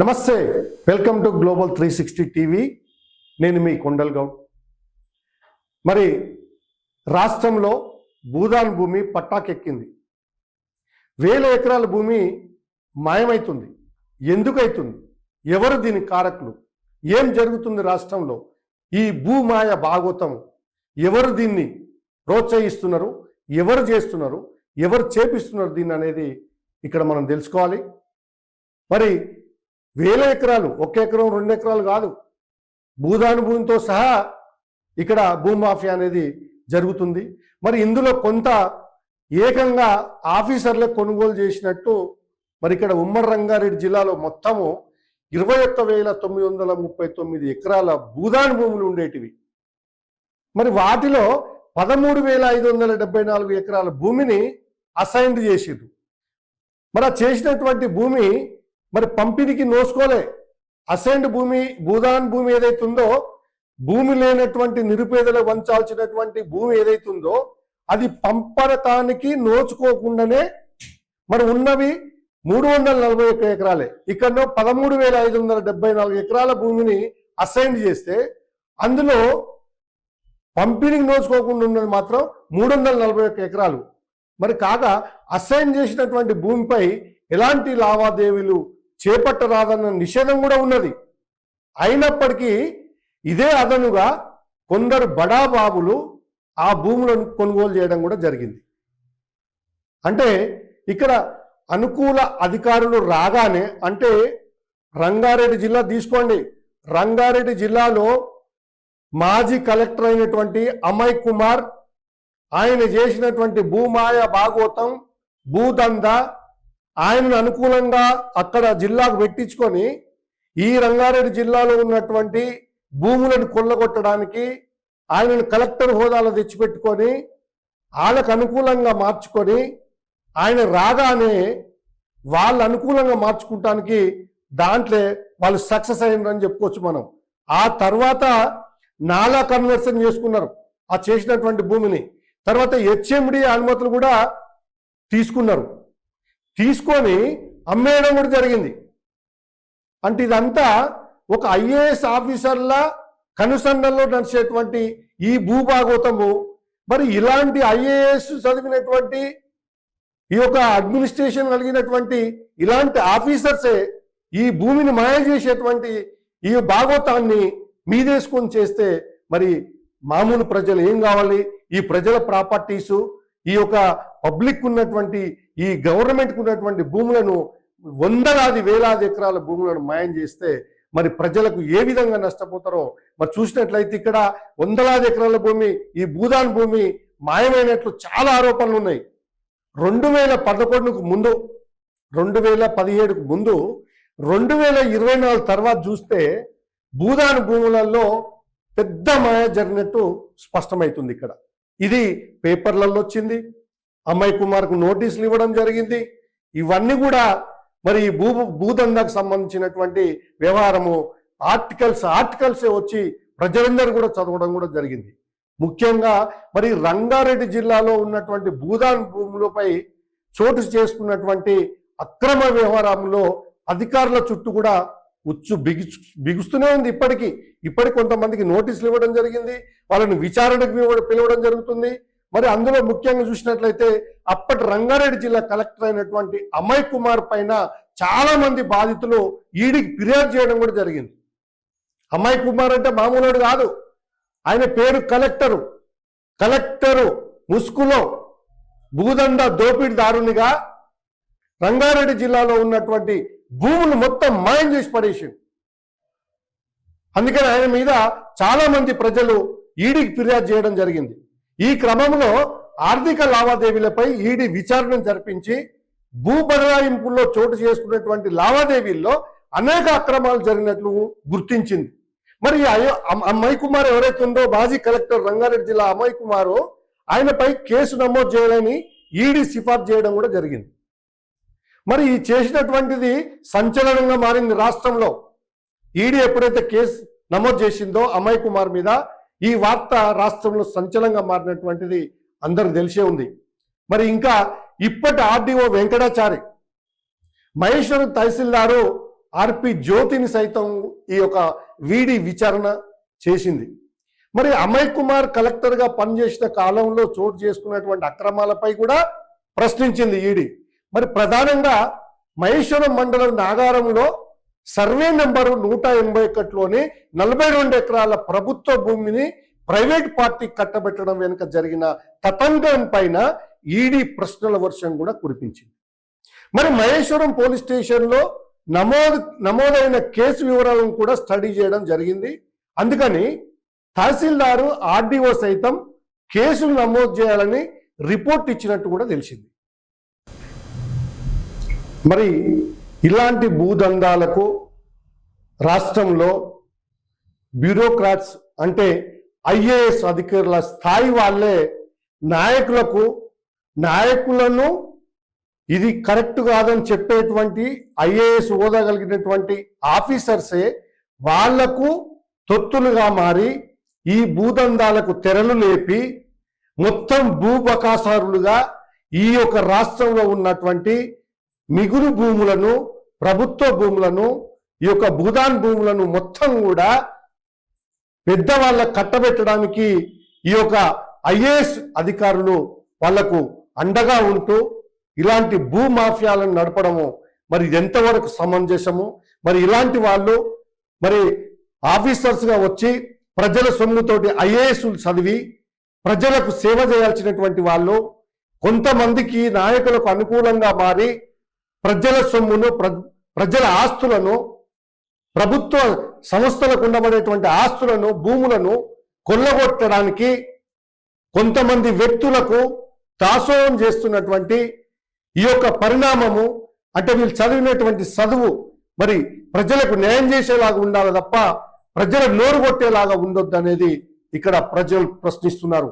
నమస్తే welcome to global three sixty TV నేను మీ కొండల్ గౌడ్. మరి రాష్ట్రంలో భూదాన్ భూమి పట్టాకెక్కింది. వేల ఎకరాల భూమి మాయమైతుంది. ఎందుకు అవుతుంది ఎవరు దీని కారకులు? ఏం జరుగుతుంది రాష్ట్రంలో? ఈ భూమాయ భాగోతం ఎవరు దీన్ని ప్రోత్సహిస్తున్నారు? ఎవరు చేస్తున్నారు? ఎవరు చేపిస్తున్నారు దీన్ని అనేది ఇక్కడ మనం తెలుసుకోవాలి. మరి వేల ఎకరాలు ఒక ఎకరం రెండు ఎకరాలు కాదు. భూదాను భూమితో సహా ఇక్కడ భూమాఫియా అనేది జరుగుతుంది. మరి ఇందులో కొంత ఏకంగా ఆఫీసర్లే కొనుగోలు చేసినట్టు మరి ఇక్కడ ఉమ్మడి రంగారెడ్డి జిల్లాలో మొత్తము ఇరవై ఒక్క వేల తొమ్మిది వందల ముప్పై తొమ్మిది ఎకరాల భూదాని భూములు ఉండేటివి. మరి వాటిలో పదమూడు వేల ఐదు వందల డెబ్బై నాలుగు ఎకరాల భూమిని అసైన్డ్ చేసిరు మరి ఆ చేసినటువంటి భూమి మరి పంపిణీకి నోసుకోలే అసైన్డ్ భూమి భూదాన్ భూమి ఏదైతుందో భూమి లేనటువంటి నిరుపేదలకు వంచాల్సినటువంటి భూమి ఏదైతుందో అది పంపడటానికి నోచుకోకుండానే మరి ఉన్నవి మూడు వందల నలభై ఒక్క ఎకరాలే. ఇక్కడ పదమూడు వేల ఐదు వందల డెబ్బై నాలుగు ఎకరాల భూమిని అసైన్ చేస్తే అందులో పంపిణీకి నోచుకోకుండా ఉన్నది మాత్రం మూడు వందల నలభై ఒక్క ఎకరాలు. మరి కాగా అసైన్ చేసినటువంటి భూమిపై ఎలాంటి లావాదేవీలు చేపట్టరాదన్న నిషేధం కూడా ఉన్నది. అయినప్పటికీ ఇదే అదనుగా కొందరు బడాబాబులు ఆ భూములను కొనుగోలు చేయడం కూడా జరిగింది. అంటే ఇక్కడ అనుకూల అధికారులు రాగానే అంటే రంగారెడ్డి జిల్లా తీసుకోండి. రంగారెడ్డి జిల్లాలో మాజీ కలెక్టర్ అయినటువంటి అమయ్ కుమార్ ఆయన చేసినటువంటి భూమాయ భాగోతం భూదంద ఆయనను అనుకూలంగా అక్కడ జిల్లాకు పెట్టించుకొని ఈ రంగారెడ్డి జిల్లాలో ఉన్నటువంటి భూములను కొల్లగొట్టడానికి ఆయనను కలెక్టర్ హోదాలో తెచ్చిపెట్టుకొని వాళ్ళకు అనుకూలంగా మార్చుకొని ఆయన రాగానే వాళ్ళు అనుకూలంగా మార్చుకుంటానికి దాంట్లో వాళ్ళు సక్సెస్ అయ్యిందని చెప్పుకోవచ్చు మనం. ఆ తర్వాత నాలా కన్వర్షన్ చేసుకున్నారు. ఆ చేసినటువంటి భూమిని. తర్వాత హెచ్ఎండి అనుమతులు కూడా తీసుకున్నారు. తీసుకొని అమ్మేయడం కూడా జరిగింది. అంటే ఇదంతా ఒక ఐఏఎస్ ఆఫీసర్ల కనుసన్నల్లో నడిచేటువంటి ఈ భూభాగోతము. మరి ఇలాంటి ఐఏఎస్ చదివినటువంటి ఈ యొక్క అడ్మినిస్ట్రేషన్ కలిగినటువంటి ఇలాంటి ఆఫీసర్సే ఈ భూమిని మాయ చేసేటువంటి ఈ భాగోతాన్ని మీదేసుకొని చేస్తే మరి మామూలు ప్రజలు ఏం కావాలి? ఈ ప్రజల ప్రాపర్టీసు ఈ యొక్క పబ్లిక్ ఉన్నటువంటి ఈ గవర్నమెంట్కు ఉన్నటువంటి భూములను వందలాది వేలాది ఎకరాల భూములను మాయం చేస్తే మరి ప్రజలకు ఏ విధంగా నష్టపోతారో మరి చూసినట్లయితే ఇక్కడ వందలాది ఎకరాల భూమి ఈ భూదాన్ భూమి మాయమైనట్లు చాలా ఆరోపణలు ఉన్నాయి. రెండు వేల పదకొండుకు ముందు రెండు వేల పదిహేడుకు ముందు రెండు వేల ఇరవై నాలుగు తర్వాత చూస్తే భూదాన్ భూములలో పెద్ద మాయ జరిగినట్టు స్పష్టమవుతుంది ఇక్కడ. ఇది పేపర్లలో వచ్చింది. అమ్మాయి కుమార్కు నోటీసులు ఇవ్వడం జరిగింది. ఇవన్నీ కూడా మరి ఈ భూ భూదందాకు సంబంధించినటువంటి వ్యవహారము ఆర్టికల్స్ ఆర్టికల్సే వచ్చి ప్రజలందరూ కూడా చదవడం కూడా జరిగింది. ముఖ్యంగా మరి రంగారెడ్డి జిల్లాలో ఉన్నటువంటి భూదాన్ భూములపై చోటు చేసుకున్నటువంటి అక్రమ వ్యవహారంలో అధికారుల చుట్టూ కూడా ఉచ్చు బిగు బిగుస్తూనే ఉంది ఇప్పటికీ. ఇప్పటికి కొంతమందికి నోటీసులు ఇవ్వడం జరిగింది వాళ్ళని విచారణకు పిలవడం జరుగుతుంది. మరి అందులో ముఖ్యంగా చూసినట్లయితే అప్పటి రంగారెడ్డి జిల్లా కలెక్టర్ అయినటువంటి అమయ్ కుమార్ పైన చాలా మంది బాధితులు ఈడికి ఫిర్యాదు చేయడం కూడా జరిగింది. అమయ్ కుమార్ అంటే మామూలుడు కాదు. ఆయన పేరు కలెక్టరు. కలెక్టరు ముసుగులో భూదండ దోపిడిదారునిగా రంగారెడ్డి జిల్లాలో ఉన్నటువంటి భూములు మొత్తం మాయం చేసి పడేసిండు. అందుకని ఆయన మీద చాలా మంది ప్రజలు ఈడీకి ఫిర్యాదు చేయడం జరిగింది. ఈ క్రమంలో ఆర్థిక లావాదేవీలపై ఈడీ విచారణ జరిపించి భూ బదలాయింపుల్లో చోటు చేసుకున్నటువంటి లావాదేవీల్లో అనేక అక్రమాలు జరిగినట్లు గుర్తించింది. మరి అమ్మాయి కుమార్ ఎవరైతే ఉందో మాజీ కలెక్టర్ రంగారెడ్డి జిల్లా అమ్మాయి కుమారు ఆయనపై కేసు నమోదు చేయాలని ఈడీ సిఫార్సు చేయడం కూడా జరిగింది. మరి ఈ చేసినటువంటిది సంచలనంగా మారింది రాష్ట్రంలో. ఈడీ ఎప్పుడైతే కేసు నమోదు చేసిందో అమయ్ కుమార్ మీద ఈ వార్త రాష్ట్రంలో సంచలనంగా మారినటువంటిది అందరూ తెలిసే ఉంది. మరి ఇంకా ఇప్పటి ఆర్డీఓ వెంకటాచారి మహేశ్వరం తహసీల్దారు ఆర్పి జ్యోతిని సైతం ఈ యొక్క వీడి విచారణ చేసింది. మరి అమయ్ కుమార్ కలెక్టర్గా పనిచేసిన కాలంలో చోటు చేసుకున్నటువంటి అక్రమాలపై కూడా ప్రశ్నించింది ఈడీ. మరి ప్రధానంగా మహేశ్వరం మండలం నాగారంలో సర్వే నెంబరు నూట ఎనభై ఒకటిలోని నలభై రెండు ఎకరాల ప్రభుత్వ భూమిని ప్రైవేట్ పార్టీ కట్టబెట్టడం వెనుక జరిగిన తతంగం పైన ఈడీ ప్రశ్నల వర్షం కూడా కురిపించింది. మరి మహేశ్వరం పోలీస్ స్టేషన్లో నమోదు నమోదైన కేసు వివరాలను కూడా స్టడీ చేయడం జరిగింది. అందుకని తహసీల్దారు ఆర్డీఓ సైతం కేసులు నమోదు చేయాలని రిపోర్ట్ ఇచ్చినట్టు కూడా తెలిసింది. మరి ఇలాంటి భూదందాలకు రాష్ట్రంలో బ్యూరోక్రాట్స్ అంటే ఐఏఎస్ అధికారుల స్థాయి వాళ్ళే నాయకులకు నాయకులను ఇది కరెక్ట్ కాదని చెప్పేటువంటి ఐఏఎస్ ఓదగలిగినటువంటి ఆఫీసర్సే వాళ్ళకు తొత్తులుగా మారి ఈ భూదందాలకు తెరలు లేపి మొత్తం భూబకాసారులుగా ఈ యొక్క రాష్ట్రంలో ఉన్నటువంటి మిగులు భూములను ప్రభుత్వ భూములను ఈ యొక్క భూదాన్ భూములను మొత్తం కూడా పెద్దవాళ్ళ కట్టబెట్టడానికి ఈ యొక్క ఐఏఎస్ అధికారులు వాళ్ళకు అండగా ఉంటూ ఇలాంటి భూ మాఫియాలను నడపడము మరి ఎంతవరకు సమంజసము మరి ఇలాంటి వాళ్ళు మరి ఆఫీసర్స్గా వచ్చి ప్రజల సొమ్ముతోటి ఐఏఎస్లు చదివి ప్రజలకు సేవ చేయాల్సినటువంటి వాళ్ళు కొంతమందికి నాయకులకు అనుకూలంగా మారి ప్రజల సొమ్మును ప్ర- ప్రజల ఆస్తులను ప్రభుత్వ సంస్థలకు ఉండబడేటువంటి ఆస్తులను భూములను కొల్లగొట్టడానికి కొంతమంది వ్యక్తులకు దాసోహం చేస్తున్నటువంటి ఈ యొక్క పరిణామము అంటే వీళ్ళు చదివినటువంటి చదువు మరి ప్రజలకు న్యాయం చేసేలాగా ఉండాలి తప్ప ప్రజల నోరు కొట్టేలాగా ఉండొద్దు అనేది ఇక్కడ ప్రజలు ప్రశ్నిస్తున్నారు.